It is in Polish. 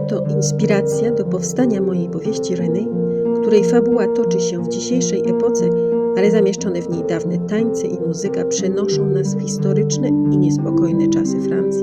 to inspiracja do powstania mojej powieści René, której fabuła toczy się w dzisiejszej epoce, ale zamieszczone w niej dawne tańce i muzyka przenoszą nas w historyczne i niespokojne czasy Francji.